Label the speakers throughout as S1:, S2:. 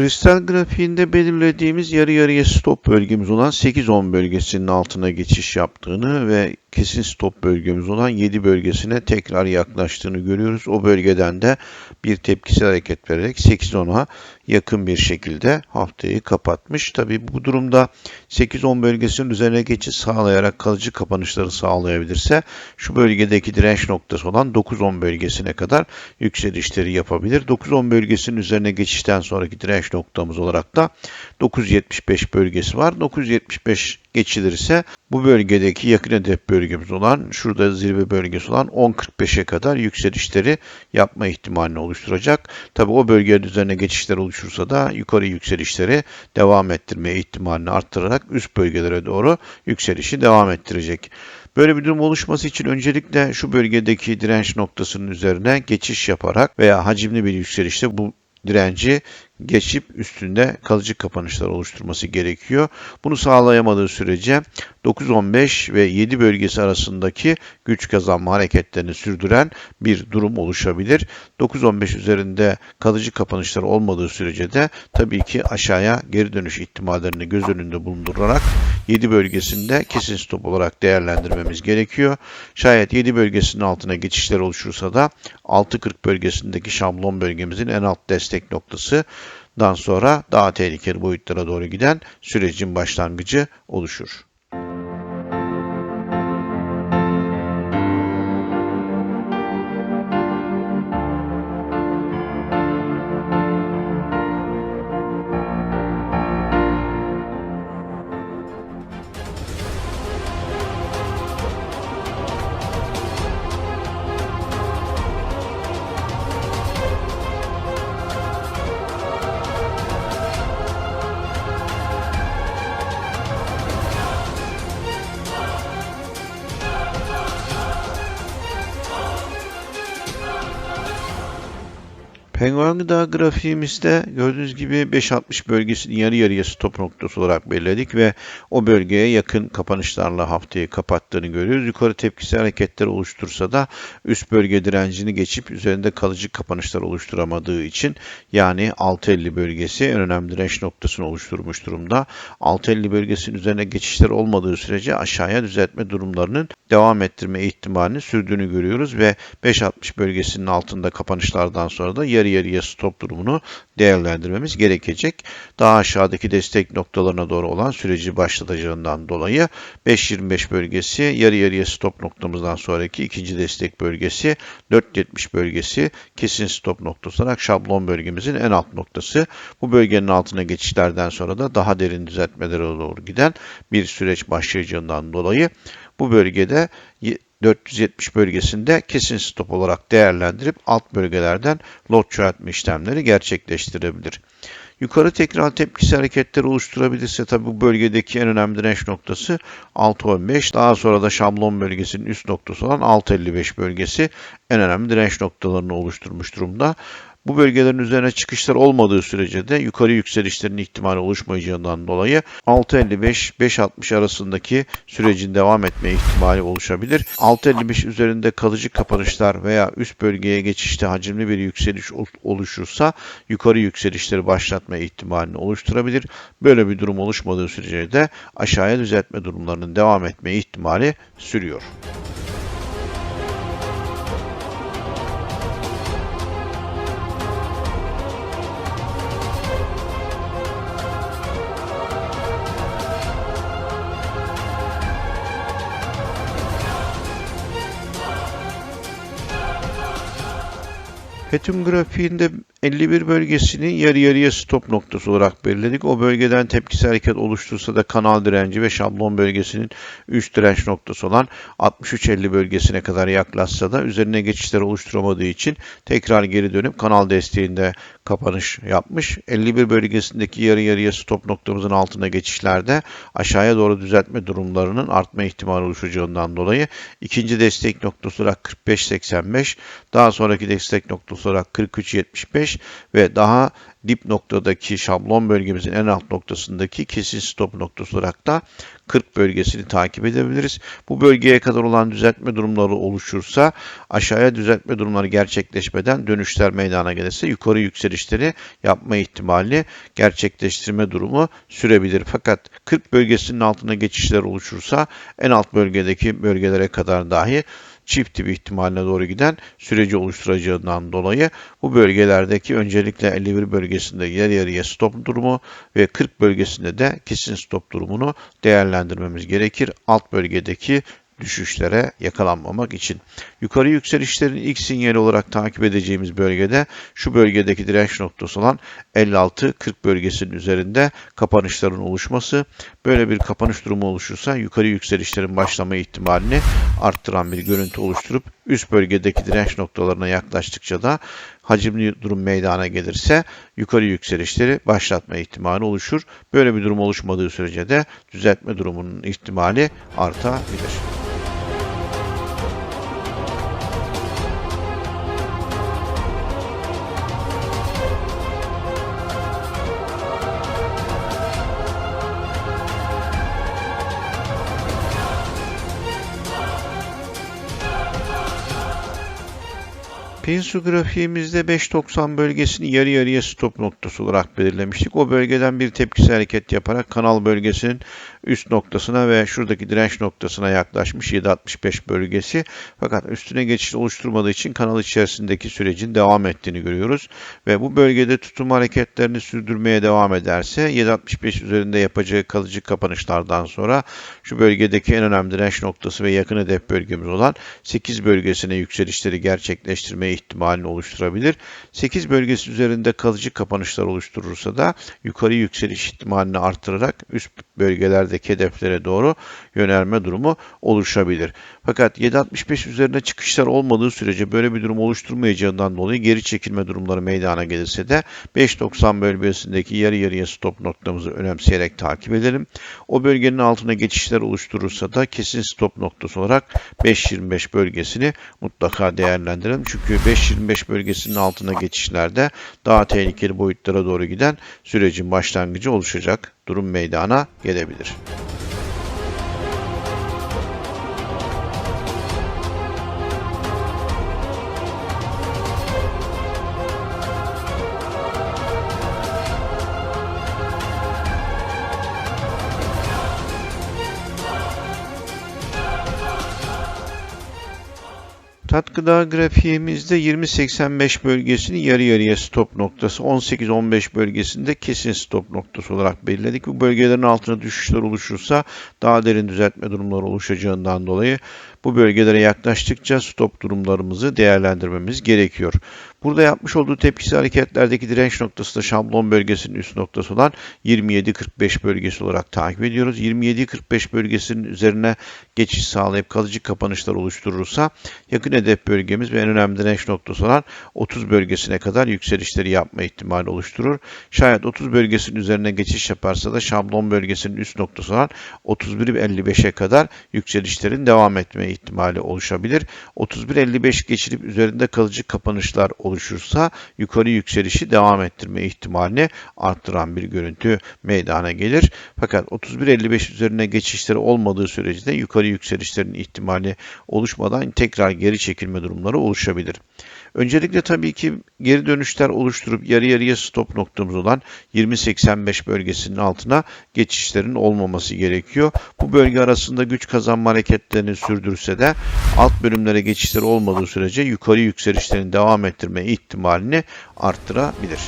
S1: Kristal grafiğinde belirlediğimiz yarı yarıya stop bölgemiz olan 8-10 bölgesinin altına geçiş yaptığını ve kesin stop bölgemiz olan 7 bölgesine tekrar yaklaştığını görüyoruz. O bölgeden de bir tepkisel hareket vererek 8-10'a yakın bir şekilde haftayı kapatmış. Tabi bu durumda 8-10 bölgesinin üzerine geçiş sağlayarak kalıcı kapanışları sağlayabilirse şu bölgedeki direnç noktası olan 9-10 bölgesine kadar yükselişleri yapabilir. 9-10 bölgesinin üzerine geçişten sonraki direnç noktamız olarak da 9.75 bölgesi var. 9.75 geçilirse bu bölgedeki yakın hedef bölgemiz olan şurada zirve bölgesi olan 10.45'e kadar yükselişleri yapma ihtimalini oluşturacak. Tabi o bölgenin üzerine geçişler oluşursa da yukarı yükselişleri devam ettirmeye ihtimalini arttırarak üst bölgelere doğru yükselişi devam ettirecek. Böyle bir durum oluşması için öncelikle şu bölgedeki direnç noktasının üzerine geçiş yaparak veya hacimli bir yükselişte bu direnci geçip üstünde kalıcı kapanışlar oluşturması gerekiyor. Bunu sağlayamadığı sürece 9-15 ve 7 bölgesi arasındaki güç kazanma hareketlerini sürdüren bir durum oluşabilir. 9-15 üzerinde kalıcı kapanışlar olmadığı sürece de tabii ki aşağıya geri dönüş ihtimallerini göz önünde bulundurarak 7 bölgesinde kesin stop olarak değerlendirmemiz gerekiyor. Şayet 7 bölgesinin altına geçişler oluşursa da 6.40 bölgesindeki şablon bölgemizin en alt destek noktası dan sonra daha tehlikeli boyutlara doğru giden sürecin başlangıcı oluşur. Penguen gıda grafiğimizde gördüğünüz gibi 5.60 bölgesini yarı yarıya stop noktası olarak belirledik ve o bölgeye yakın kapanışlarla haftayı kapattığını görüyoruz. Yukarı tepkisi hareketler oluştursa da üst bölge direncini geçip üzerinde kalıcı kapanışlar oluşturamadığı için yani 6.50 bölgesi en önemli direnç noktasını oluşturmuş durumda. 6.50 bölgesinin üzerine geçişler olmadığı sürece aşağıya düzeltme durumlarının devam ettirme ihtimalini sürdüğünü görüyoruz ve 5.60 bölgesinin altında kapanışlardan sonra da yarı yarıya stop durumunu değerlendirmemiz gerekecek. Daha aşağıdaki destek noktalarına doğru olan süreci başlatacağından dolayı 5.25 bölgesi yarı yarıya stop noktamızdan sonraki ikinci destek bölgesi 4.70 bölgesi kesin stop noktası olarak şablon bölgemizin en alt noktası. Bu bölgenin altına geçişlerden sonra da daha derin düzeltmelere doğru giden bir süreç başlayacağından dolayı bu bölgede 470 bölgesinde kesin stop olarak değerlendirip alt bölgelerden lot çoğaltma işlemleri gerçekleştirebilir. Yukarı tekrar tepkisi hareketleri oluşturabilirse tabi bu bölgedeki en önemli direnç noktası 6.15. Daha sonra da şablon bölgesinin üst noktası olan 6.55 bölgesi en önemli direnç noktalarını oluşturmuş durumda. Bu bölgelerin üzerine çıkışlar olmadığı sürece de yukarı yükselişlerin ihtimali oluşmayacağından dolayı 6.55-5.60 arasındaki sürecin devam etme ihtimali oluşabilir. 6.55 üzerinde kalıcı kapanışlar veya üst bölgeye geçişte hacimli bir yükseliş oluşursa yukarı yükselişleri başlatma ihtimalini oluşturabilir. Böyle bir durum oluşmadığı sürece de aşağıya düzeltme durumlarının devam etme ihtimali sürüyor. Fetum grafiğinde 51 bölgesini yarı yarıya stop noktası olarak belirledik. O bölgeden tepkisi hareket oluştursa da kanal direnci ve şablon bölgesinin üst direnç noktası olan 63-50 bölgesine kadar yaklaşsa da üzerine geçişler oluşturamadığı için tekrar geri dönüp kanal desteğinde kapanış yapmış. 51 bölgesindeki yarı yarıya stop noktamızın altına geçişlerde aşağıya doğru düzeltme durumlarının artma ihtimali oluşacağından dolayı ikinci destek noktası olarak 45-85 daha sonraki destek noktası olarak 43.75 ve daha dip noktadaki şablon bölgemizin en alt noktasındaki kesin stop noktası olarak da 40 bölgesini takip edebiliriz. Bu bölgeye kadar olan düzeltme durumları oluşursa aşağıya düzeltme durumları gerçekleşmeden dönüşler meydana gelirse yukarı yükselişleri yapma ihtimali gerçekleştirme durumu sürebilir. Fakat 40 bölgesinin altına geçişler oluşursa en alt bölgedeki bölgelere kadar dahi çift tip ihtimaline doğru giden süreci oluşturacağından dolayı bu bölgelerdeki öncelikle 51 bölgesinde yarı yarıya stop durumu ve 40 bölgesinde de kesin stop durumunu değerlendirmemiz gerekir. Alt bölgedeki düşüşlere yakalanmamak için. Yukarı yükselişlerin ilk sinyali olarak takip edeceğimiz bölgede şu bölgedeki direnç noktası olan 56-40 bölgesinin üzerinde kapanışların oluşması. Böyle bir kapanış durumu oluşursa yukarı yükselişlerin başlama ihtimalini arttıran bir görüntü oluşturup üst bölgedeki direnç noktalarına yaklaştıkça da hacimli durum meydana gelirse yukarı yükselişleri başlatma ihtimali oluşur. Böyle bir durum oluşmadığı sürece de düzeltme durumunun ihtimali artabilir. Pinsu grafiğimizde 5.90 bölgesini yarı yarıya stop noktası olarak belirlemiştik. O bölgeden bir tepkisi hareket yaparak kanal bölgesinin üst noktasına ve şuradaki direnç noktasına yaklaşmış 7.65 bölgesi. Fakat üstüne geçiş oluşturmadığı için kanal içerisindeki sürecin devam ettiğini görüyoruz. Ve bu bölgede tutum hareketlerini sürdürmeye devam ederse 7.65 üzerinde yapacağı kalıcı kapanışlardan sonra şu bölgedeki en önemli direnç noktası ve yakın hedef bölgemiz olan 8 bölgesine yükselişleri gerçekleştirme ihtimalini oluşturabilir. 8 bölgesi üzerinde kalıcı kapanışlar oluşturursa da yukarı yükseliş ihtimalini artırarak üst bölgelerdeki hedeflere doğru yönelme durumu oluşabilir. Fakat 7.65 üzerine çıkışlar olmadığı sürece böyle bir durum oluşturmayacağından dolayı geri çekilme durumları meydana gelirse de 5.90 bölgesindeki yarı yarıya stop noktamızı önemseyerek takip edelim. O bölgenin altına geçişler oluşturursa da kesin stop noktası olarak 5.25 bölgesini mutlaka değerlendirelim. Çünkü 5.25 bölgesinin altına geçişlerde daha tehlikeli boyutlara doğru giden sürecin başlangıcı oluşacak durum meydana gelebilir. Tat gıda grafiğimizde 20-85 bölgesini yarı yarıya stop noktası, 18-15 bölgesinde kesin stop noktası olarak belirledik. Bu bölgelerin altına düşüşler oluşursa daha derin düzeltme durumları oluşacağından dolayı bu bölgelere yaklaştıkça stop durumlarımızı değerlendirmemiz gerekiyor. Burada yapmış olduğu tepkisi hareketlerdeki direnç noktası da şablon bölgesinin üst noktası olan 27-45 bölgesi olarak takip ediyoruz. 27-45 bölgesinin üzerine geçiş sağlayıp kalıcı kapanışlar oluşturursa yakın hedef bölgemiz ve en önemli direnç noktası olan 30 bölgesine kadar yükselişleri yapma ihtimali oluşturur. Şayet 30 bölgesinin üzerine geçiş yaparsa da şablon bölgesinin üst noktası olan 31-55'e kadar yükselişlerin devam etme ihtimali oluşabilir. 31-55 geçilip üzerinde kalıcı kapanışlar oluşursa yukarı yükselişi devam ettirme ihtimalini arttıran bir görüntü meydana gelir. Fakat 31-55 üzerine geçişleri olmadığı sürece de yukarı yükselişlerin ihtimali oluşmadan tekrar geri çekilme durumları oluşabilir. Öncelikle tabii ki geri dönüşler oluşturup yarı yarıya stop noktamız olan 20-85 bölgesinin altına geçişlerin olmaması gerekiyor. Bu bölge arasında güç kazanma hareketlerini sürdürse de alt bölümlere geçişler olmadığı sürece yukarı yükselişlerin devam ettirme ihtimalini arttırabilir.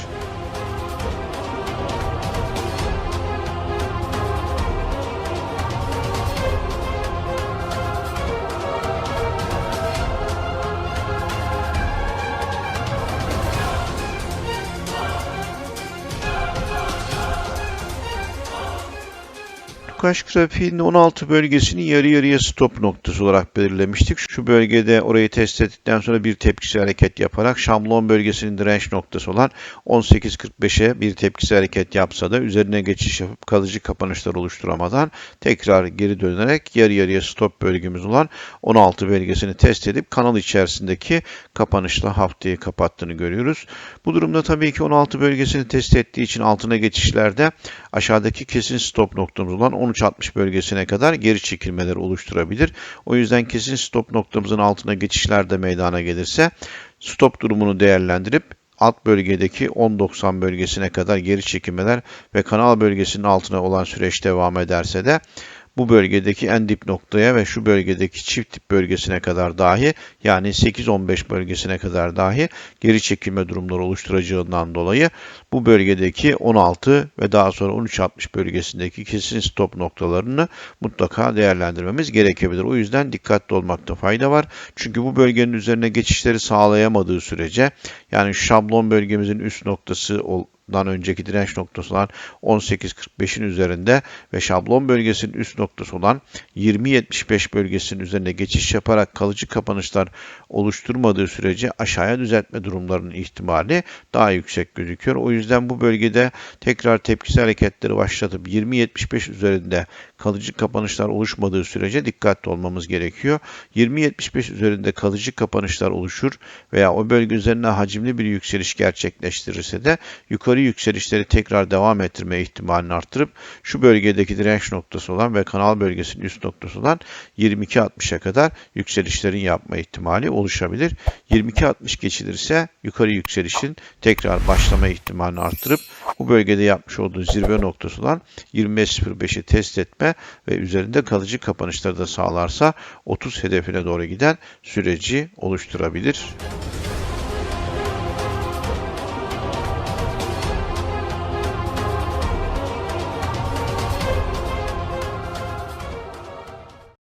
S1: Stokaç grafiğinde 16 bölgesini yarı yarıya stop noktası olarak belirlemiştik. Şu bölgede orayı test ettikten sonra bir tepkisi hareket yaparak şablon bölgesinin direnç noktası olan 18.45'e bir tepkisi hareket yapsa da üzerine geçiş yapıp kalıcı kapanışlar oluşturamadan tekrar geri dönerek yarı yarıya stop bölgemiz olan 16 bölgesini test edip kanal içerisindeki kapanışla haftayı kapattığını görüyoruz. Bu durumda tabii ki 16 bölgesini test ettiği için altına geçişlerde aşağıdaki kesin stop noktamız olan 13.60 bölgesine kadar geri çekilmeler oluşturabilir. O yüzden kesin stop noktamızın altına geçişler de meydana gelirse stop durumunu değerlendirip alt bölgedeki 10.90 bölgesine kadar geri çekilmeler ve kanal bölgesinin altına olan süreç devam ederse de bu bölgedeki en dip noktaya ve şu bölgedeki çift dip bölgesine kadar dahi yani 8-15 bölgesine kadar dahi geri çekilme durumları oluşturacağından dolayı bu bölgedeki 16 ve daha sonra 13-60 bölgesindeki kesin stop noktalarını mutlaka değerlendirmemiz gerekebilir. O yüzden dikkatli olmakta fayda var. Çünkü bu bölgenin üzerine geçişleri sağlayamadığı sürece yani şablon bölgemizin üst noktası dan önceki direnç noktası olan 18.45'in üzerinde ve şablon bölgesinin üst noktası olan 20.75 bölgesinin üzerinde geçiş yaparak kalıcı kapanışlar oluşturmadığı sürece aşağıya düzeltme durumlarının ihtimali daha yüksek gözüküyor. O yüzden bu bölgede tekrar tepkisi hareketleri başlatıp 20.75 üzerinde kalıcı kapanışlar oluşmadığı sürece dikkatli olmamız gerekiyor. 20.75 üzerinde kalıcı kapanışlar oluşur veya o bölge üzerine hacimli bir yükseliş gerçekleştirirse de yukarı yükselişleri tekrar devam ettirme ihtimalini arttırıp şu bölgedeki direnç noktası olan ve kanal bölgesinin üst noktası olan 22.60'a kadar yükselişlerin yapma ihtimali oluşabilir. 22.60 geçilirse yukarı yükselişin tekrar başlama ihtimalini arttırıp bu bölgede yapmış olduğu zirve noktası olan 25.05'i test etme ve üzerinde kalıcı kapanışları da sağlarsa 30 hedefine doğru giden süreci oluşturabilir.